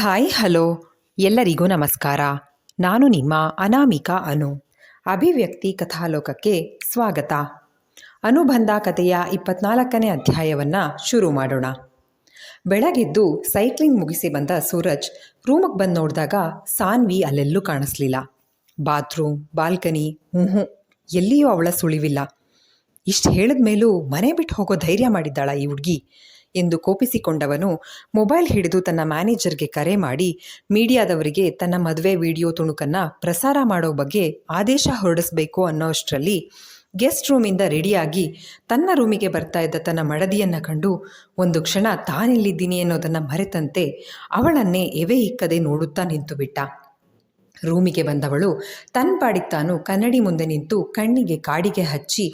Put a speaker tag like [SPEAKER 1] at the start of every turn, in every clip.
[SPEAKER 1] Hi, hello. ಎಲ್ಲರಿಗೂ ನಮಸ್ಕಾರ. ನಾನು ನಿಮ್ಮ ಅನಾಮಿಕಾ ಅನು. ಅಭಿವ್ಯಕ್ತಿ ಕಥಾಲೋಕಕ್ಕೆ ಸ್ವಾಗತ. ಅನುಬಂಧ ಕಥೆಯ ಇಪ್ಪತ್ನಾಲ್ಕನೇ ಅಧ್ಯಾಯವನ್ನು ಶುರು ಮಾಡೋಣ. ಬೆಳಗೆದ್ದು ಸೈಕ್ಲಿಂಗ್ ಮುಗಿಸಿ ಬಂದ ಸೂರಜ್ ರೂಮಿಗೆ ಬಂದು ನೋಡಿದಾಗ ಸಾನ್ವಿ ಅಲ್ಲೆಲ್ಲೂ ಕಾಣಿಸ್ಲಿಲ್ಲ. ಬಾತ್ರೂಮ್, ಬಾಲ್ಕನಿ ಹ್ಞೂ ಎಲ್ಲಿಯೂ ಅವಳ ಸುಳಿವಿಲ್ಲ. ಇಷ್ಟು ಹೇಳಿದ ಮೇಲೂ ಮನೆ ಬಿಟ್ಟು ಹೋಗೋ ಧೈರ್ಯ ಮಾಡಿದ್ದಾಳ ಈ ಹುಡುಗಿ. ಎಂದು ಕೋಪಿಸಿಕೊಂಡವನು ಮೊಬೈಲ್ ಹಿಡಿದು ತನ್ನ ಮ್ಯಾನೇಜರ್ಗೆ ಕರೆ ಮಾಡಿ, ಮೀಡಿಯಾದವರಿಗೆ ತನ್ನ ಮದುವೆ ವಿಡಿಯೋ ತುಣುಕನ್ನು ಪ್ರಸಾರ ಮಾಡೋ ಬಗ್ಗೆ ಆದೇಶ ಹೊರಡಿಸಬೇಕು ಅನ್ನೋಷ್ಟರಲ್ಲಿ ಗೆಸ್ಟ್ ರೂಮಿಂದ ರೆಡಿಯಾಗಿ ತನ್ನ ರೂಮಿಗೆ ಬರ್ತಾ ಇದ್ದ ತನ್ನ ಮಡದಿಯನ್ನು ಕಂಡು, ಒಂದು ಕ್ಷಣ ತಾನಿಲ್ಲಿದ್ದೀನಿ ಅನ್ನೋದನ್ನು ಮರೆತಂತೆ ಅವಳನ್ನೇ ಎವೆ ಇಕ್ಕದೆ ನೋಡುತ್ತಾ ನಿಂತುಬಿಟ್ಟ ರೂಮಿಗೆ ಬಂದವಳು ತನ್ನ ಪಾಡಿಗೆ ತಾನು ಕನ್ನಡಿ ಮುಂದೆ ನಿಂತು ಕಣ್ಣಿಗೆ ಕಾಡಿಗೆ ಹಚ್ಚಿ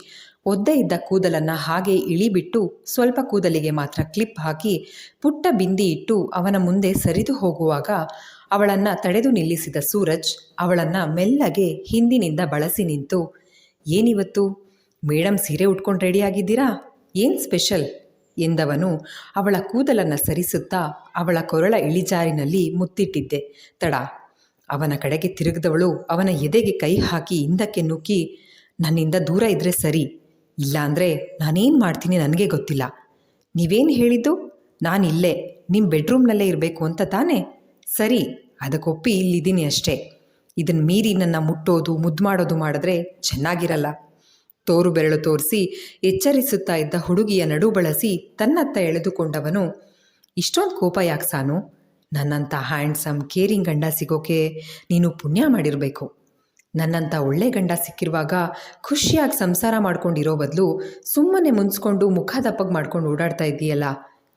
[SPEAKER 1] ಒದ್ದೆ ಇದ್ದ ಕೂದಲನ್ನು ಹಾಗೆ ಇಳಿಬಿಟ್ಟು ಸ್ವಲ್ಪ ಕೂದಲಿಗೆ ಮಾತ್ರ ಕ್ಲಿಪ್ ಹಾಕಿ ಪುಟ್ಟ ಬಿಂದಿ ಇಟ್ಟು ಅವನ ಮುಂದೆ ಸರಿದು ಹೋಗುವಾಗ ಅವಳನ್ನು ತಡೆದು ನಿಲ್ಲಿಸಿದ ಸೂರಜ್ ಅವಳನ್ನು ಮೆಲ್ಲಗೆ ಹಿಂದಿನಿಂದ ಬಳಸಿ ನಿಂತು, ಏನಿವತ್ತು? ಮೇಡಮ್ ಸೀರೆ ಉಟ್ಕೊಂಡು ರೆಡಿಯಾಗಿದ್ದೀರಾ ಏನು ಸ್ಪೆಷಲ್ ಎಂದವನು ಅವಳ ಕೂದಲನ್ನು ಸರಿಸುತ್ತಾ ಅವಳ ಕೊರಳ ಇಳಿಜಾರಿನಲ್ಲಿ ಮುತ್ತಿಟ್ಟಿದ್ದೆ. ತಡ, ಅವನ ಕಡೆಗೆ ತಿರುಗಿದವಳು ಅವನ ಎದೆಗೆ ಕೈ ಹಾಕಿ ಹಿಂದಕ್ಕೆ ನುಗ್ಗಿ, ನನ್ನಿಂದ ದೂರ ಇದ್ರೆ ಸರಿ. ಇಲ್ಲಾಂದರೆ ನಾನೇನು ಮಾಡ್ತೀನಿ ನನಗೆ ಗೊತ್ತಿಲ್ಲ. ನೀವೇನು ಹೇಳಿದ್ದು? ಇಲ್ಲೇ ನಿಮ್ಮ ಬೆಡ್ರೂಮ್ನಲ್ಲೇ ಇರಬೇಕು ಅಂತ ತಾನೇ? ಸರಿ, ಅದಕ್ಕೊಪ್ಪಿ ಇಲ್ಲಿದ್ದೀನಿ ಅಷ್ಟೇ. ಇದನ್ನು ಮೀರಿ ನನ್ನ ಮುಟ್ಟೋದು, ಮುದ್ದು ಮಾಡೋದು ಮಾಡಿದ್ರೆ ಚೆನ್ನಾಗಿರಲ್ಲ. ತೋರು ಬೆರಳು ತೋರಿಸಿ, ಎಚ್ಚರಿಸುತ್ತಾ ಇದ್ದ ಹುಡುಗಿಯ ನಡು ಬಳಸಿ ತನ್ನತ್ತ ಎಳೆದುಕೊಂಡವನು, ಇಷ್ಟೊಂದು ಕೋಪ ಯಾಕೆ ಸಾನು? ನನ್ನಂಥ ಹ್ಯಾಂಡ್ಸಮ್ ಕೇರಿಂಗ್ ಗಂಡ ಸಿಗೋಕೆ ನೀನು ಪುಣ್ಯ ಮಾಡಿರಬೇಕು. ನನ್ನಂಥ ಒಳ್ಳೆ ಗಂಡ ಸಿಕ್ಕಿರುವಾಗ ಖುಷಿಯಾಗಿ ಸಂಸಾರ ಮಾಡ್ಕೊಂಡಿರೋ ಬದಲು ಸುಮ್ಮನೆ ಮುನ್ಸ್ಕೊಂಡು ಮುಖ ದಪ್ಪಗೆ ಮಾಡ್ಕೊಂಡು ಓಡಾಡ್ತಾ ಇದ್ದೀಯಲ್ಲ,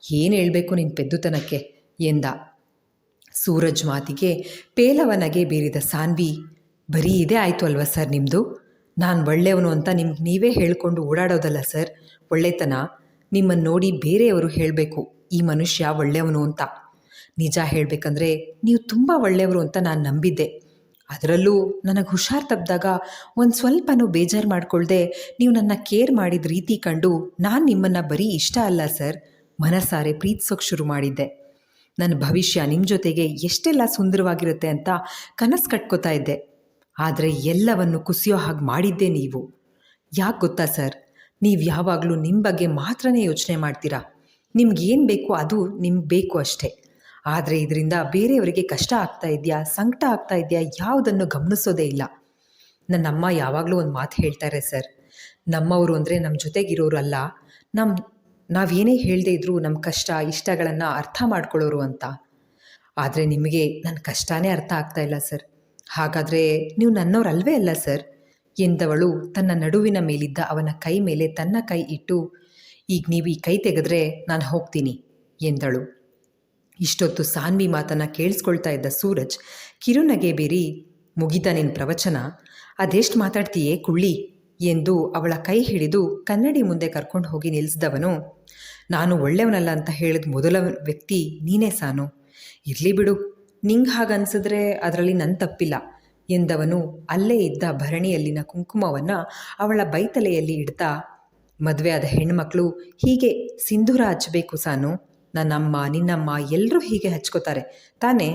[SPEAKER 1] ಏನು ಹೇಳಬೇಕು ನಿನ್ನ ಪೆದ್ದುತನಕ್ಕೆ? ಎಂದ. ಸೂರಜ್ ಮಾತಿಗೆ ಪೇಲವನಗೆ ಬೀರಿದ ಸಾನ್ವಿ, ಬರೀ ಇದೇ ಆಯಿತು ಅಲ್ವಾ ಸರ್ ನಿಮ್ಮದು ನಾನು ಒಳ್ಳೆಯವನು ಅಂತ ನಿಮ್ಗೆ ನೀವೇ ಹೇಳ್ಕೊಂಡು ಓಡಾಡೋದಲ್ಲ ಸರ್? ಒಳ್ಳೆತನ? ನಿಮ್ಮನ್ನು ನೋಡಿ ಬೇರೆಯವರು ಹೇಳಬೇಕು, ಈ ಮನುಷ್ಯ ಒಳ್ಳೆಯವನು ಅಂತ. ನಿಜ ಹೇಳಬೇಕಂದ್ರೆ ನೀವು ತುಂಬ ಒಳ್ಳೆಯವರು ಅಂತ ನಾನು ನಂಬಿದ್ದೆ. ಅದರಲ್ಲೂ ನನಗೆ ಹುಷಾರು ತಪ್ಪಿದಾಗ ಒಂದು ಸ್ವಲ್ಪನೂ ಬೇಜಾರು ಮಾಡಿಕೊಳ್ಳದೆ ನೀವು ನನ್ನ ಕೇರ್ ಮಾಡಿದ ರೀತಿ ಕಂಡು ನಾನು ನಿಮ್ಮನ್ನು ಬರೀ ಇಷ್ಟ ಅಲ್ಲ, ಸರ್. ಮನಸಾರೆ ಪ್ರೀತಿಸೋಕೆ ಶುರು ಮಾಡಿದ್ದೆ. ನನ್ನ ಭವಿಷ್ಯ ನಿಮ್ಮ ಜೊತೆಗೆ ಎಷ್ಟೆಲ್ಲ ಸುಂದರವಾಗಿರುತ್ತೆ ಅಂತ ಕನಸು ಕಟ್ಕೋತಾ ಇದ್ದೆ. ಆದರೆ ಎಲ್ಲವನ್ನು ಕುಸಿಯೋ ಹಾಗೆ ಮಾಡಿದ್ದೆ ನೀವು. ಯಾಕೆ ಗೊತ್ತಾ, ಸರ್? ನೀವು ಯಾವಾಗಲೂ ನಿಮ್ಮ ಬಗ್ಗೆ ಮಾತ್ರನೇ ಯೋಚನೆ ಮಾಡ್ತೀರಾ? ನಿಮ್ಗೇನು ಬೇಕೋ ಅದು ನಿಮ್ಗೆ ಬೇಕು ಅಷ್ಟೇ. ಆದರೆ ಇದರಿಂದ ಬೇರೆಯವರಿಗೆ ಕಷ್ಟ ಆಗ್ತಾ ಇದೆಯಾ, ಸಂಕಟ ಆಗ್ತಾ ಇದೆಯಾ ಯಾವುದನ್ನು ಗಮನಿಸೋದೇ ಇಲ್ಲ. ನನ್ನಮ್ಮ ಯಾವಾಗಲೂ ಒಂದು ಮಾತು ಹೇಳ್ತಾರೆ ಸರ್, ನಮ್ಮವರು ಅಂದರೆ ನಮ್ಮ ಜೊತೆಗಿರೋರು ಅಲ್ಲ ನಮ್ಮ ನಾವೇನೇ ಹೇಳದೇ ಇದ್ದರೂ ನಮ್ಮ ಕಷ್ಟ, ಇಷ್ಟಗಳನ್ನು ಅರ್ಥ ಮಾಡ್ಕೊಳ್ಳೋರು ಅಂತ. ಆದರೆ ನಿಮಗೆ ನನ್ನ ಕಷ್ಟನೇ ಅರ್ಥ ಆಗ್ತಾ ಇಲ್ಲ ಸರ್. ಹಾಗಾದರೆ ನೀವು ನನ್ನವರಲ್ವೇ ಅಲ್ಲ ಸರ್? ಎಂದವಳು ತನ್ನ ನಡುವಿನ ಮೇಲಿದ್ದ ಅವನ ಕೈ ಮೇಲೆ ತನ್ನ ಕೈ ಇಟ್ಟು, ಈಗ ನೀವು ಈ ಕೈ ತೆಗೆದ್ರೆ ನಾನು ಹೋಗ್ತೀನಿ, ಎಂದಳು. ಇಷ್ಟೊತ್ತು ಸಾನ್ವಿ ಮಾತನ್ನು ಕೇಳಿಸ್ಕೊಳ್ತಾ ಇದ್ದ ಸೂರಜ್, ಕಿರುನಗೆ ಬೀರಿ ಮುಗಿದ ನಿನ್ನ ಪ್ರವಚನ, ಅದೆಷ್ಟು ಮಾತಾಡ್ತೀಯೇ ಕುಳ್ಳಿ ಎಂದು ಅವಳ ಕೈ ಹಿಡಿದು ಕನ್ನಡಿ ಮುಂದೆ ಕರ್ಕೊಂಡು ಹೋಗಿ ನಿಲ್ಲಿಸಿದವನು ನಾನು ಒಳ್ಳೆಯವನಲ್ಲ ಅಂತ ಹೇಳಿದ ಮೊದಲ ವ್ಯಕ್ತಿ ನೀನೇ ಸಾನು. ಇರಲಿ ಬಿಡು, ನಿಂಗೆ ಹಾಗನ್ಸಿದ್ರೆ ಅದರಲ್ಲಿ ನನ್ನ ತಪ್ಪಿಲ್ಲ ಎಂದವನು ಅಲ್ಲೇ ಇದ್ದ ಭರಣಿಯಲ್ಲಿನ ಕುಂಕುಮವನ್ನು ಅವಳ ಬೈತಲೆಯಲ್ಲಿ ಇಡ್ತಾ, ಮದುವೆ ಆದ ಹೆಣ್ಮಕ್ಳು ಹೀಗೆ ಸಿಂಧೂರ ಹಚ್ಚಬೇಕು ಸಾನು ನನ್ನಮ್ಮ ನಿನ್ನಮ್ಮ ಎಲ್ಲರೂ ಹೀಗೆ ಹಚ್ಕೋತಾರೆ. ತಾನೇ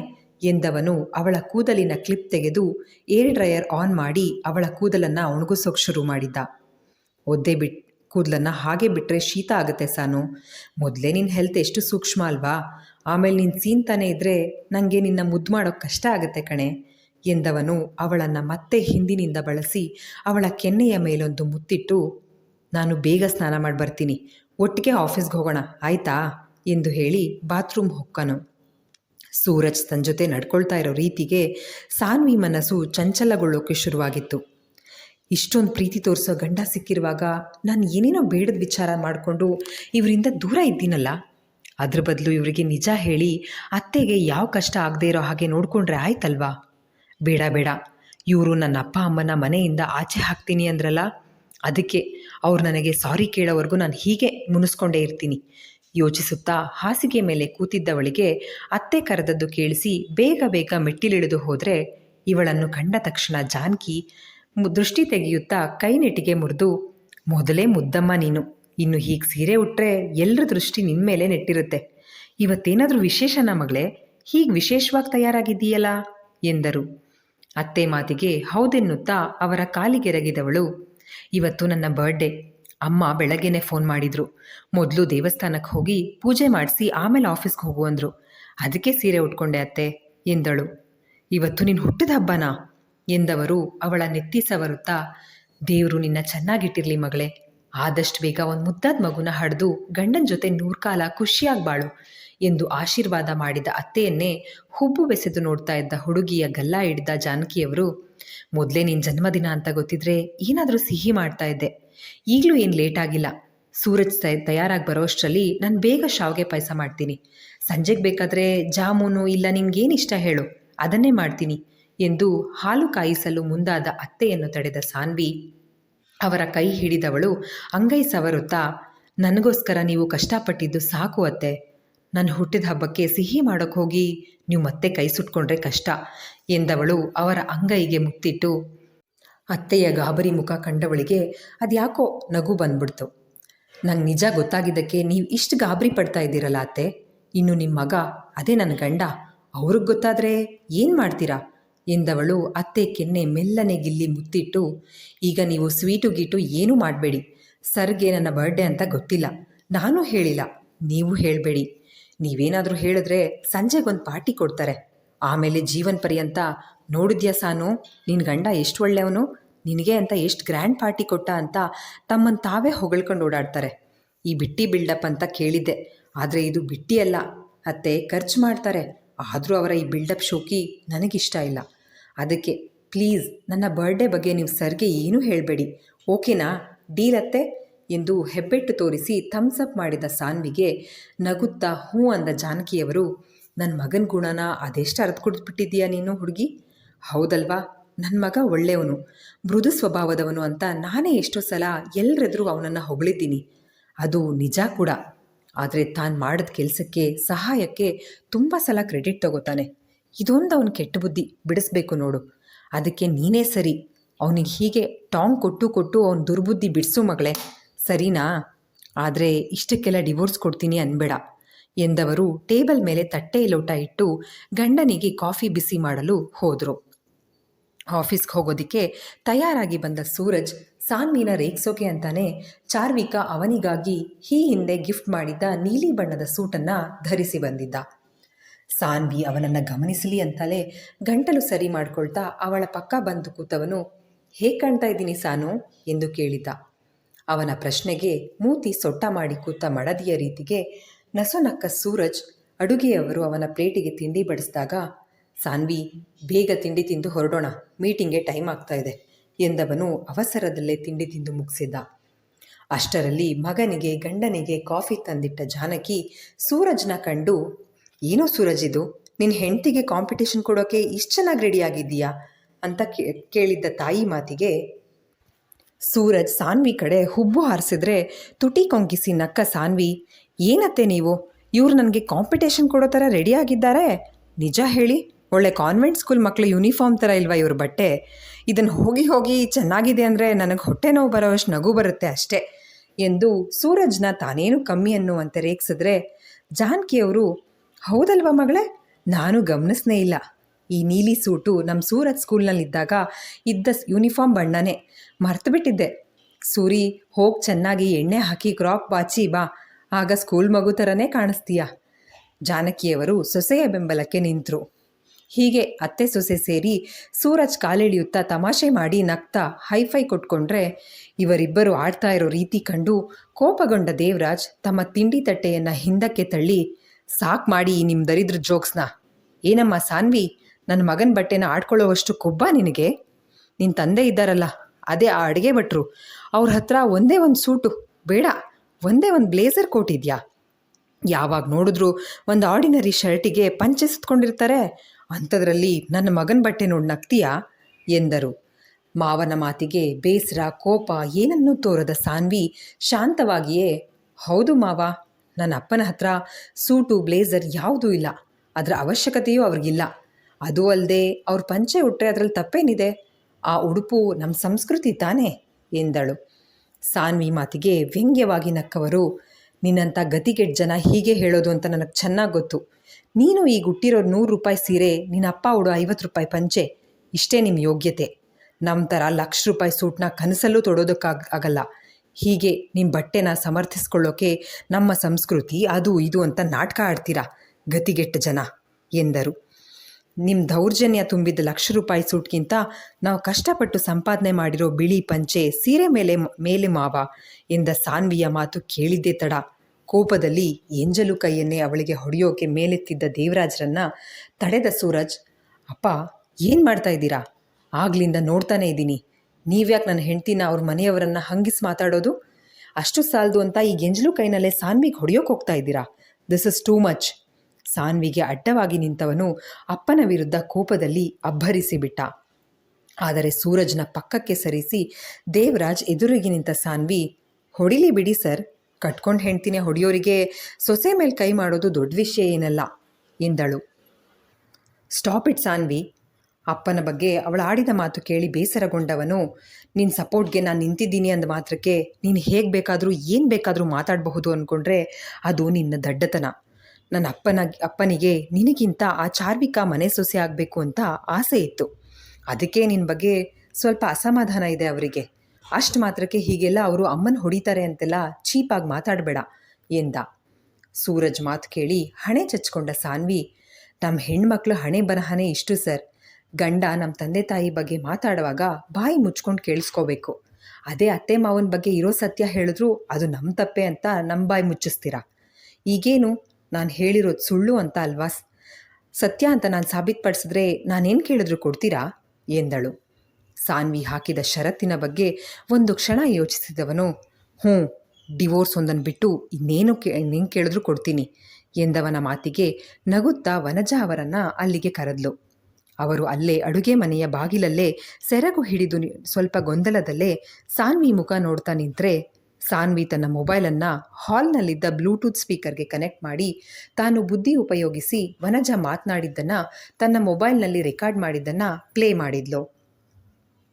[SPEAKER 1] ಎಂದವನು ಅವಳ ಕೂದಲಿನ ಕ್ಲಿಪ್ ತೆಗೆದು ಏರ್ ಡ್ರೈಯರ್ ಆನ್ ಮಾಡಿ ಅವಳ ಕೂದಲನ್ನು ಒಣಗಿಸೋಕೆ ಶುರು ಮಾಡಿದ್ದ. ಒದ್ದೆ ಬಿಟ್, ಕೂದಲನ್ನು ಹಾಗೆ ಬಿಟ್ಟರೆ ಶೀತ ಆಗುತ್ತೆ ಸಾನು. ಮೊದಲೇ ನಿನ್ನ ಹೆಲ್ತ್ ಎಷ್ಟು ಸೂಕ್ಷ್ಮ ಅಲ್ವಾ? ಆಮೇಲೆ ನೀನು ಸೀನ್ತಾನೆ ಇದ್ದರೆ ನನಗೆ ನಿನ್ನ ಮುದ್ದು ಮಾಡೋಕೆ ಕಷ್ಟ ಆಗುತ್ತೆ ಕಣೆ, ಎಂದವನು ಅವಳನ್ನು ಮತ್ತೆ ಹಿಂದಿನಿಂದ ಬಳಸಿ ಅವಳ ಕೆನ್ನೆಯ ಮೇಲೊಂದು ಮುತ್ತಿಟ್ಟು, ನಾನು ಬೇಗ ಸ್ನಾನ ಮಾಡಿ ಬರ್ತೀನಿ ಒಟ್ಟಿಗೆ ಆಫೀಸ್ಗೆ ಹೋಗೋಣ, ಆಯಿತಾ? ಎಂದು ಹೇಳಿ ಬಾತ್ರೂಮ್ ಹೊಕ್ಕನು. ಸೂರಜ್ ತನ್ನ ಜೊತೆ ನಡ್ಕೊಳ್ತಾ ಇರೋ ರೀತಿಗೆ ಸಾನ್ವಿ ಮನಸ್ಸು ಚಂಚಲಗೊಳ್ಳೋಕೆ ಶುರುವಾಗಿತ್ತು. ಇಷ್ಟೊಂದು ಪ್ರೀತಿ ತೋರಿಸೋ ಗಂಡ ಸಿಕ್ಕಿರುವಾಗ ನಾನು ಏನೇನೋ ಬೇಡದ ವಿಚಾರ ಮಾಡಿಕೊಂಡು ಇವರಿಂದ ದೂರ ಇದ್ದೀನಲ್ಲ? ಅದ್ರ ಬದಲು ಇವರಿಗೆ ನಿಜ ಹೇಳಿ ಅತ್ತೆಗೆ ಯಾವ ಕಷ್ಟ ಆಗದೆ ಇರೋ ಹಾಗೆ ನೋಡಿಕೊಂಡ್ರೆ ಆಯ್ತಲ್ವಾ? ಬೇಡ ಬೇಡ. ಇವರು ನನ್ನ ಅಪ್ಪ, ಅಮ್ಮನ ಮನೆಯಿಂದ ಆಚೆ ಹಾಕ್ತೀನಿ ಅಂದ್ರಲ್ಲ? ಅದಕ್ಕೆ ಅವ್ರು ನನಗೆ ಸಾರಿ ಕೇಳೋವರೆಗೂ ನಾನು ಹೀಗೆ ಮುನಿಸ್ಕೊಂಡೇ ಇರ್ತೀನಿ. ಯೋಚಿಸುತ್ತಾ ಹಾಸಿಗೆ ಮೇಲೆ ಕೂತಿದ್ದವಳಿಗೆ ಅತ್ತೆ ಕರೆದದ್ದು ಕೇಳಿಸಿ ಬೇಗ ಬೇಗ ಮೆಟ್ಟಿಲಿಳಿದು ಹೋದರೆ ಇವಳನ್ನು ಕಂಡ ತಕ್ಷಣ ಜಾನ್ಕಿ ದೃಷ್ಟಿ ತೆಗೆಯುತ್ತಾ ಕೈ ನೆಟಿಗೆ ಮುರಿದು, ಮೊದಲೇ ಮುದ್ದಮ್ಮ ನೀನು, ಇನ್ನು ಹೀಗೆ ಸೀರೆ ಉಟ್ರೆ ಎಲ್ಲರ ದೃಷ್ಟಿ ನಿನ್ನ ಮೇಲೆ ನೆಟ್ಟಿರುತ್ತೆ. ಇವತ್ತೇನಾದರೂ ವಿಶೇಷನ ಮಗಳೇ? ಹೀಗೆ ವಿಶೇಷವಾಗಿ ತಯಾರಾಗಿದ್ದೀಯಲ್ಲ? ಎಂದರು. ಅತ್ತೆ ಮಾತಿಗೆ ಹೌದೆನ್ನುತ್ತಾ ಅವರ ಕಾಲಿಗೆರಗಿದವಳು ಇವತ್ತು ನನ್ನ ಬರ್ಡೇ ಅಮ್ಮ ಬೆಳಗ್ಗೆನೆ ಫೋನ್ ಮಾಡಿದ್ರು. ಮೊದಲು ದೇವಸ್ಥಾನಕ್ಕೆ ಹೋಗಿ ಪೂಜೆ ಮಾಡಿಸಿ ಆಮೇಲೆ ಆಫೀಸ್ಗೆ ಹೋಗು ಅಂದರು. ಅದಕ್ಕೆ ಸೀರೆ ಉಟ್ಕೊಂಡೆ ಅತ್ತೆ, ಎಂದಳು. ಇವತ್ತು ನಿನ್ನ ಹುಟ್ಟಿದ ಹಬ್ಬನಾ? ಎಂದವರು ಅವಳ ನೆತ್ತಿ ಸವರುತ್ತಾ ದೇವರು ನಿನ್ನ ಚೆನ್ನಾಗಿಟ್ಟಿರಲಿ ಮಗಳೇ. ಆದಷ್ಟು ಬೇಗ ಒಂದು ಮುದ್ದಾದ ಮಗುನ ಹಡ್ದು ಗಂಡನ ಜೊತೆ ನೂರ್ಕಾಲ ಖುಷಿಯಾಗಿ ಬಾಳು ಎಂದು ಆಶೀರ್ವಾದ ಮಾಡಿದ ಅತ್ತೆಯನ್ನೇ ಹುಬ್ಬು ಬೆಸೆದು ನೋಡ್ತಾ ಇದ್ದ ಹುಡುಗಿಯ ಗಲ್ಲ ಹಿಡಿದ ಜಾನಕಿಯವರು, ಮೊದಲೇ ನಿನ್ನ ಜನ್ಮದಿನ ಅಂತ ಗೊತ್ತಿದ್ರೆ ಏನಾದರೂ ಸಿಹಿ ಮಾಡ್ತಾ ಇದ್ದೆ. ಈಗಲೂ ಏನು ಲೇಟ್ ಆಗಿಲ್ಲ. ಸೂರಜ್ ತಯಾರಾಗಿ ತಯಾರಾಗಿ ಬರೋಷ್ಟರಲ್ಲಿ ನಾನು ಬೇಗ ಶಾವ್ಗೆ ಪಾಯಸ ಮಾಡ್ತೀನಿ. ಸಂಜೆಗೆ ಬೇಕಾದರೆ ಜಾಮೂನು ಇಲ್ಲ ನಿನ್ಗೇನು ಇಷ್ಟ ಹೇಳು. ಅದನ್ನೇ ಮಾಡ್ತೀನಿ. ಎಂದು ಹಾಲು ಕಾಯಿಸಲು ಮುಂದಾದ ಅತ್ತೆಯನ್ನು ತಡೆದ ಸಾನ್ವಿ, ಅವರ ಕೈ ಹಿಡಿದವಳು ಅಂಗೈ ಸವರುತ್ತಾ, ನನಗೋಸ್ಕರ ನೀವು ಕಷ್ಟಪಟ್ಟಿದ್ದು ಸಾಕು ಅತ್ತೆ. ನಾನು ಹುಟ್ಟಿದ ಹಬ್ಬಕ್ಕೆ ಸಿಹಿ ಮಾಡೋಕ್ಕೆ ಹೋಗಿ, ನೀವು ಮತ್ತೆ ಕೈ ಸುಟ್ಕೊಂಡ್ರೆ ಕಷ್ಟ, ಎಂದವಳು ಅವರ ಅಂಗೈಗೆ ಮುತ್ತಿಟ್ಟು ಅತ್ತೆಯ ಗಾಬರಿ ಮುಖ ಕಂಡವಳಿಗೆ ಅದ್ಯಾಕೋ ನಗು ಬಂದ್ಬಿಡ್ತು. ನಂಗೆ ನಿಜ ಗೊತ್ತಾಗಿದ್ದಕ್ಕೆ ನೀವು ಇಷ್ಟು ಗಾಬರಿ ಪಡ್ತಾ ಇದ್ದೀರಲ್ಲ ಅತ್ತೆ? ಇನ್ನು ನಿಮ್ಮ ಮಗ, ಅದೇ ನನ್ನ ಗಂಡ, ಅವ್ರಿಗೆ ಗೊತ್ತಾದರೆ ಏನು ಮಾಡ್ತೀರಾ? ಎಂದವಳು ಅತ್ತೆ ಕೆನ್ನೆ ಮೆಲ್ಲನೆ ಗಿಲ್ಲಿ ಮುತ್ತಿಟ್ಟು, ಈಗ ನೀವು ಸ್ವೀಟು ಗೀಟು ಏನೂ ಮಾಡಬೇಡಿ. ಸರ್ಗೆ ನನ್ನ ಬರ್ಡೇ ಅಂತ ಗೊತ್ತಿಲ್ಲ. ನಾನು ಹೇಳಿಲ್ಲ. ನೀವು ಹೇಳಬೇಡಿ. ನೀವೇನಾದರೂ ಹೇಳಿದ್ರೆ ಸಂಜೆಗೊಂದು ಪಾರ್ಟಿ ಕೊಡ್ತಾರೆ. ಆಮೇಲೆ ಜೀವನ್ ಪರ್ಯಂತ ನೋಡಿದ್ಯಾ ಸಾನು? ನಿನ್ನ ಗಂಡ ಎಷ್ಟು ಒಳ್ಳೆಯವನು? ನಿನಗೆ ಅಂತ ಎಷ್ಟು ಗ್ರ್ಯಾಂಡ್ ಪಾರ್ಟಿ ಕೊಟ್ಟ ಅಂತ ತಮ್ಮನ್ನು ತಾವೇ ಹೊಗಳ್ಕೊಂಡು ಓಡಾಡ್ತಾರೆ. ಈ ಬಿಟ್ಟಿ ಬಿಲ್ಡಪ್ ಅಂತ ಕೇಳಿದ್ದೆ. ಆದರೆ ಇದು ಬಿಟ್ಟಿ ಅಲ್ಲ. ಅತ್ತೆ ಖರ್ಚು ಮಾಡ್ತಾರೆ. ಆದರೂ ಅವರ ಈ ಬಿಲ್ಡಪ್ ಶೋಕಿ ನನಗಿಷ್ಟ ಇಲ್ಲ. ಅದಕ್ಕೆ ಪ್ಲೀಸ್ ನನ್ನ ಬರ್ಡೇ ಬಗ್ಗೆ ನೀವು ಸರ್ಗೆ ಏನೂ ಹೇಳಬೇಡಿ. ಓಕೆನಾ ಡೀಲ್ ಅತ್ತೆ? ಎಂದು ಹೆಬ್ಬೆಟ್ಟು ತೋರಿಸಿ ಥಮ್ಸ್ ಅಪ್ ಮಾಡಿದ ಸಾನ್ವಿಗೆ ನಗುತ್ತಾ ಹೂ ಅಂದ ಜಾನಕಿಯವರು ನನ್ನ ಮಗನ ಗುಣನ ಅದೆಷ್ಟು ಅರ್ಥ ಕುಡಿದ್ಬಿಟ್ಟಿದ್ದೀಯಾ ನೀನು ಹುಡುಗಿ? ಹೌದಲ್ವಾ? ನನ್ನ ಮಗ ಒಳ್ಳೆಯವನು, ಮೃದು ಸ್ವಭಾವದವನು ಅಂತ ನಾನೇ ಎಷ್ಟೋ ಸಲ ಎಲ್ಲರೆದುರು ಅವನನ್ನು ಹೊಗಳಿದ್ದೀನಿ. ಅದು ನಿಜ ಕೂಡ. ಆದರೆ ತಾನು ಮಾಡಿದ ಕೆಲಸಕ್ಕೆ, ಸಹಾಯಕ್ಕೆ ತುಂಬ ಸಲ ಕ್ರೆಡಿಟ್ ತಗೋತಾನೆ. ಇದೊಂದು ಅವನು ಕೆಟ್ಟ ಬುದ್ಧಿ, ಬಿಡಿಸ್ಬೇಕು ನೋಡು. ಅದಕ್ಕೆ ನೀನೇ ಸರಿ. ಅವನಿಗೆ ಹೀಗೆ ಟಾಂಗ್ ಕೊಟ್ಟು ಕೊಟ್ಟು ಅವನ ದುರ್ಬುದ್ಧಿ ಬಿಡಿಸು ಮಗಳೇ. ಸರಿನಾ? ಆದರೆ ಇಷ್ಟಕ್ಕೆಲ್ಲ ಡಿವೋರ್ಸ್ ಕೊಡ್ತೀನಿ ಅನ್ಬೇಡ. ಎಂದವರು ಟೇಬಲ್ ಮೇಲೆ ತಟ್ಟೆ ಲೋಟ ಇಟ್ಟು ಗಂಡನಿಗೆ ಕಾಫಿ ಬಿಸಿ ಮಾಡಲು ಹೋದರು. ಆಫೀಸ್ಗೆ ಹೋಗೋದಕ್ಕೆ ತಯಾರಾಗಿ ಬಂದ ಸೂರಜ್, ಸಾನ್ವಿನ ರೇಗ್ಸೋಕೆ ಅಂತಾನೆ ಚಾರ್ವಿಕ ಅವನಿಗಾಗಿ ಈ ಹಿಂದೆ ಗಿಫ್ಟ್ ಮಾಡಿದ್ದ ನೀಲಿ ಬಣ್ಣದ ಸೂಟನ್ನು ಧರಿಸಿ ಬಂದಿದ್ದ. ಸಾನ್ವಿ ಅವನನ್ನು ಗಮನಿಸಲಿ ಅಂತಲೇ ಗಂಟಲು ಸರಿ ಮಾಡ್ಕೊಳ್ತಾ ಅವಳ ಪಕ್ಕ ಬಂದು ಕೂತವನು, ಹೇಗೆ ಕಾಣ್ತಾ ಇದ್ದೀನಿ ಸಾನು? ಎಂದು ಕೇಳಿದ್ದ. ಅವನ ಪ್ರಶ್ನೆಗೆ ಮೂತಿ ಸೊಟ್ಟ ಮಾಡಿ ಕೂತ ಮಡದಿಯ ರೀತಿಗೆ ನಸುನಕ್ಕ ಸೂರಜ್, ಅಡುಗೆಯವರು ಅವನ ಪ್ಲೇಟಿಗೆ ತಿಂಡಿ ಬಡಿಸಿದಾಗ ಸಾನ್ವಿ, ಬೇಗ ತಿಂಡಿ ತಿಂದು ಹೊರಡೋಣ. ಮೀಟಿಂಗ್ಗೆ ಟೈಮ್ ಆಗ್ತಾ ಇದೆ ಎಂದವನು ಅವಸರದಲ್ಲೇ ತಿಂಡಿ ತಿಂದು ಮುಗಿಸಿದ್ದ. ಅಷ್ಟರಲ್ಲಿ ಮಗನಿಗೆ, ಗಂಡನಿಗೆ ಕಾಫಿ ತಂದಿಟ್ಟ ಜಾನಕಿ ಸೂರಜ್ನ ಕಂಡು, ಏನೋ ಸೂರಜ್ ಇದು? ನಿನ್ನ ಹೆಂಡತಿಗೆ ಕಾಂಪಿಟೇಷನ್ ಕೊಡೋಕೆ ಇಷ್ಟು ಚೆನ್ನಾಗಿ ರೆಡಿಯಾಗಿದ್ದೀಯಾ ಅಂತ ಕೇಳಿದ್ದ ತಾಯಿ ಮಾತಿಗೆ, ಸೂರಜ್ ಸಾನ್ವಿ ಕಡೆ ಹುಬ್ಬು ಹಾರಿಸಿದ್ರೆ ತುಟಿ ಕೊಂಕಿಸಿ ನಕ್ಕ ಸಾನ್ವಿ. ಏನತ್ತೆ ನೀವು? ಇವ್ರು ನನಗೆ ಕಾಂಪಿಟೇಷನ್ ಕೊಡೋ ಥರ ರೆಡಿಯಾಗಿದ್ದಾರೆ ನಿಜ ಹೇಳಿ. ಒಳ್ಳೆ ಕಾನ್ವೆಂಟ್ ಸ್ಕೂಲ್ ಮಕ್ಕಳು ಯೂನಿಫಾರ್ಮ್ ಥರ ಇಲ್ವಾ ಇವ್ರ ಬಟ್ಟೆ? ಇದನ್ನು ಹೋಗಿ ಹೋಗಿ ಚೆನ್ನಾಗಿದೆ ಅಂದರೆ ನನಗೆ ಹೊಟ್ಟೆ ನೋವು ಬರೋವಷ್ಟು ನಗು ಬರುತ್ತೆ ಅಷ್ಟೇ. ಎಂದು ಸೂರಜ್ನ ತಾನೇನು ಕಮ್ಮಿ ಅನ್ನುವಂತೆ ರೇಗಿಸಿದ್ರೆ ಜಾನಕಿಯವರು ಹೌದಲ್ವಾ ಮಗಳೇ? ನಾನು ಗಮನಿಸ್ನೇ ಇಲ್ಲ. ಈ ನೀಲಿ ಸೂಟು ನಮ್ಮ ಸೂರಜ್ ಸ್ಕೂಲ್ನಲ್ಲಿದ್ದಾಗ ಇದ್ದ ಯೂನಿಫಾರ್ಮ್ ಬಣ್ಣನೇ. ಮರ್ತು ಬಿಟ್ಟಿದ್ದೆ. ಸೂರಿ, ಹೋಗಿ ಚೆನ್ನಾಗಿ ಎಣ್ಣೆ ಹಾಕಿ ಕ್ರಾಪ್ ಬಾಚಿ ಬಾ. ಆಗ ಸ್ಕೂಲ್ ಮಗು ಥರನೇ ಕಾಣಿಸ್ತೀಯ? ಜಾನಕಿಯವರು ಸೊಸೆಯ ಬೆಂಬಲಕ್ಕೆ ನಿಂತರು. ಹೀಗೆ ಅತ್ತೆ ಸೊಸೆ ಸೇರಿ ಸೂರಜ್ ಕಾಲೆಳೆಯುತ್ತಾ ತಮಾಷೆ ಮಾಡಿ ನಗ್ತಾ ಹೈಫೈ ಕೊಟ್ಕೊಂಡ್ರೆ ಇವರಿಬ್ಬರು ಆಡ್ತಾ ಇರೋ ರೀತಿ ಕಂಡು ಕೋಪಗೊಂಡ ದೇವರಾಜ್ ತಮ್ಮ ತಿಂಡಿ ತಟ್ಟೆಯನ್ನು ಹಿಂದಕ್ಕೆ ತಳ್ಳಿ, ಸಾಕ್ ಮಾಡಿ ನಿಮ್ಮ ದರಿದ್ರ ಜೋಕ್ಸ್ನ. ಏನಮ್ಮ ಸಾನ್ವಿ ನನ್ನ ಮಗನ ಬಟ್ಟೆನ ಆಡ್ಕೊಳ್ಳೋವಷ್ಟು ಕೊಬ್ಬ ನಿನಗೆ? ನಿನ್ನ ತಂದೆ ಇದ್ದಾರಲ್ಲ, ಅದೇ ಆ ಅಡುಗೆ ಭಟ್ರು. ಅವ್ರ ಹತ್ರ ಒಂದೇ ಒಂದು ಸೂಟು. ಬೇಡ, ಒಂದೇ ಒಂದು ಬ್ಲೇಸರ್ ಕೋಟ್ ಇದೆಯಾ? ಯಾವಾಗ ನೋಡಿದ್ರು ಒಂದು ಆರ್ಡಿನರಿ ಶರ್ಟಿಗೆ ಪಂಚೆ ಸುತ್ಕೊಂಡಿರ್ತಾರೆ. ಅಂಥದ್ರಲ್ಲಿ ನನ್ನ ಮಗನ ಬಟ್ಟೆ ನೋಡಿ ನಗ್ತೀಯಾ? ಎಂದರು. ಮಾವನ ಮಾತಿಗೆ ಬೇಸರ, ಕೋಪ ಏನನ್ನೂ ತೋರದ ಸಾನ್ವಿ ಶಾಂತವಾಗಿಯೇ, ಹೌದು ಮಾವ, ನನ್ನ ಅಪ್ಪನ ಹತ್ರ ಸೂಟು, ಬ್ಲೇಸರ್ ಯಾವುದೂ ಇಲ್ಲ. ಅದರ ಅವಶ್ಯಕತೆಯೂ ಅವ್ರಿಗಿಲ್ಲ. ಅದು ಅಲ್ಲದೆ ಅವ್ರ ಪಂಚೆ ಉಟ್ಟರೆ ಅದರಲ್ಲಿ ತಪ್ಪೇನಿದೆ? ಆ ಉಡುಪು ನಮ್ಮ ಸಂಸ್ಕೃತಿ ತಾನೇ? ಎಂದಳು. ಸಾನ್ವಿ ಮಾತಿಗೆ ವ್ಯಂಗ್ಯವಾಗಿ ನಕ್ಕವರು, ನಿನ್ನಂಥ ಗತಿಗೆಟ್ ಜನ ಹೀಗೆ ಹೇಳೋದು ಅಂತ ನನಗೆ ಚೆನ್ನಾಗಿ ಗೊತ್ತು. ನೀನು ಈಗ ಹುಟ್ಟಿರೋ ನೂರು ರೂಪಾಯಿ ಸೀರೆ ನಿನ್ನ ಅಪ್ಪ ಉಡೋ ಐವತ್ತು ರೂಪಾಯಿ ಪಂಚೆ. ಇಷ್ಟೇ ನಿಮ್ಮ ಯೋಗ್ಯತೆ. ನಮ್ಮ ಥರ ಲಕ್ಷ ರೂಪಾಯಿ ಸೂಟ್ನ ಕನಸಲ್ಲೂ ತೊಡೋದಕ್ಕಾಗ ಆಗಲ್ಲ. ಹೀಗೆ ನಿಮ್ಮ ಬಟ್ಟೆನ ಸಮರ್ಥಿಸ್ಕೊಳ್ಳೋಕೆ ನಮ್ಮ ಸಂಸ್ಕೃತಿ ಅದು ಇದು ಅಂತ ನಾಟಕ ಆಡ್ತೀರಾ? ಗತಿಗೆಟ್ಟ ಜನ, ಎಂದರು. ನಿಮ್ಮ ದೌರ್ಜನ್ಯ ತುಂಬಿದ ಲಕ್ಷ ರೂಪಾಯಿ ಸೂಟ್ಗಿಂತ ನಾವು ಕಷ್ಟಪಟ್ಟು ಸಂಪಾದನೆ ಮಾಡಿರೋ ಬಿಳಿ ಪಂಚೆ ಸೀರೆ ಮೇಲೆ ಮೇಲೆ ಮಾವ, ಎಂದ ಸಾನ್ವಿಯ ಮಾತು ಕೇಳಿದ್ದೇ ತಡ. ಕೋಪದಲ್ಲಿ ಎಂಜಲು ಕೈಯನ್ನೇ ಅವಳಿಗೆ ಹೊಡೆಯೋಕೆ ಮೇಲೆತ್ತಿದ್ದ ದೇವರಾಜ್ರನ್ನ ತಡೆದ ಸೂರಜ್, ಅಪ್ಪ, ಏನು ಮಾಡ್ತಾ ಇದ್ದೀರಾ? ಆಗ್ಲಿಂದ ನೋಡ್ತಾನೆ ಇದ್ದೀನಿ. ನೀವ್ಯಾಕೆ ನನ್ನ ಹೆಂಡ್ತಿನ ಅವ್ರ ಮನೆಯವರನ್ನ ಹಂಗಿಸ್ ಮಾತಾಡೋದು? ಅಷ್ಟು ಸಾಲದು ಅಂತ ಈ ಗೆಂಜಲು ಕೈನಲ್ಲೇ ಸಾನ್ವಿಗೆ ಹೊಡೆಯೋಕೆ ಹೋಗ್ತಾ ಇದ್ದೀರಾ? ದಿಸ್ ಇಸ್ ಟೂ ಮಚ್ ಸಾನ್ವಿಗೆ ಅಡ್ಡವಾಗಿ ನಿಂತವನು ಅಪ್ಪನ ವಿರುದ್ಧ ಕೋಪದಲ್ಲಿ ಅಬ್ಬರಿಸಿಬಿಟ್ಟ ಆದರೆ ಸೂರಜ್ನ ಪಕ್ಕಕ್ಕೆ ಸರಿಸಿ ದೇವರಾಜ್ ಎದುರಿಗೆ ನಿಂತ ಸಾನ್ವಿ, ಹೊಡಿಲಿ ಬಿಡಿ ಸರ್ ಕಟ್ಕೊಂಡು ಹೆಂಡ್ತಿನೇ ಹೊಡೆಯೋರಿಗೆ ಸೊಸೆ ಮೇಲೆ ಕೈ ಮಾಡೋದು ದೊಡ್ಡ ವಿಷಯ ಏನಲ್ಲ, ಎಂದಳು. Stop it Sanvi. ಅಪ್ಪನ ಬಗ್ಗೆ ಅವಳು ಆಡಿದ ಮಾತು ಕೇಳಿ ಬೇಸರಗೊಂಡವನು ನಿನ್ನ ಸಪೋರ್ಟ್ಗೆ ನಾನು ನಿಂತಿದ್ದೀನಿ ಅಂದ ಮಾತ್ರಕ್ಕೆ ನೀನು ಹೇಗೆ ಬೇಕಾದರೂ, ಏನು ಬೇಕಾದರೂ ಮಾತಾಡಬಹುದು ಅಂದ್ಕೊಂಡ್ರೆ ಅದು ನಿನ್ನ ದಡ್ಡತನ. ನನ್ನ ಅಪ್ಪನ ಅಪ್ಪನಿಗೆ ನಿನಗಿಂತ ಆ ಚಾರ್ವಿಕ ಮನೆ ಸೊಸೆ ಆಗಬೇಕು ಅಂತ ಆಸೆ ಇತ್ತು. ಅದಕ್ಕೆ ನಿನ್ನ ಬಗ್ಗೆ ಸ್ವಲ್ಪ ಅಸಮಾಧಾನ ಇದೆ ಅವರಿಗೆ. ಅಷ್ಟು ಮಾತ್ರಕ್ಕೆ ಹೀಗೆಲ್ಲ ಅವರು ಅಮ್ಮನ ಹೊಡಿತಾರೆ ಅಂತೆಲ್ಲ ಚೀಪಾಗಿ ಮಾತಾಡಬೇಡ ಎಂದ. ಸೂರಜ್ ಮಾತು ಕೇಳಿ ಹಣೆ ಚಚ್ಕೊಂಡ ಸಾನ್ವಿ ನಮ್ಮ ಹೆಣ್ಮಕ್ಳು ಹಣೆ ಬರಹನೇ ಇಷ್ಟು ಸರ್. ಗಂಡ ನಮ್ಮ ತಂದೆ ತಾಯಿ ಬಗ್ಗೆ ಮಾತಾಡುವಾಗ ಬಾಯಿ ಮುಚ್ಕೊಂಡು ಕೇಳಿಸ್ಕೋಬೇಕು. ಅದೇ ಅತ್ತೆ ಮಾವನ ಬಗ್ಗೆ ಇರೋ ಸತ್ಯ ಹೇಳಿದ್ರು ಅದು ನಮ್ಮ ತಪ್ಪೆ ಅಂತ ನಮ್ಮ ಬಾಯಿ ಮುಚ್ಚಿಸ್ತೀರಾ? ಈಗೇನು ನಾನು ಹೇಳಿರೋದು ಸುಳ್ಳು ಅಂತ ಅಲ್ವಾ ಸತ್ಯ ಅಂತ ನಾನು ಸಾಬೀತುಪಡಿಸಿದ್ರೆ ನಾನೇನು ಕೇಳಿದ್ರು ಕೊಡ್ತೀರಾ? ಎಂದಳು. ಸಾನ್ವಿ ಹಾಕಿದ ಷರತ್ತಿನ ಬಗ್ಗೆ ಒಂದು ಕ್ಷಣ ಯೋಚಿಸಿದವನು, ಹ್ಞೂ, ಡಿವೋರ್ಸ್ ಒಂದನ್ನು ಬಿಟ್ಟು ಇನ್ನೇನು ಕೇ, ಇನ್ನೇನು ಕೇಳಿದ್ರು ಕೊಡ್ತೀನಿ ಎಂದವನ ಮಾತಿಗೆ ನಗುತ್ತಾ ವನಜಾ ಅವರನ್ನು ಅಲ್ಲಿಗೆ ಕರೆದ್ಲು. ಅವರು ಅಲ್ಲೇ ಅಡುಗೆ ಮನೆಯ ಬಾಗಿಲಲ್ಲೇ ಸೆರಗು ಹಿಡಿದು ಸ್ವಲ್ಪ ಗೊಂದಲದಲ್ಲೇ ಸಾನ್ವಿ ಮುಖ ನೋಡ್ತಾ ನಿಂತರೆ ಸಾನ್ವಿ ತನ್ನ ಮೊಬೈಲನ್ನು ಹಾಲ್ನಲ್ಲಿದ್ದ ಬ್ಲೂಟೂತ್ ಸ್ಪೀಕರ್ಗೆ ಕನೆಕ್ಟ್ ಮಾಡಿ ತಾನು ಬುದ್ಧಿ ಉಪಯೋಗಿಸಿ ವನಜ ಮಾತನಾಡಿದ್ದನ್ನು ತನ್ನ ಮೊಬೈಲ್ನಲ್ಲಿ ರೆಕಾರ್ಡ್ ಮಾಡಿದ್ದನ್ನು ಪ್ಲೇ ಮಾಡಿದ್ಲು.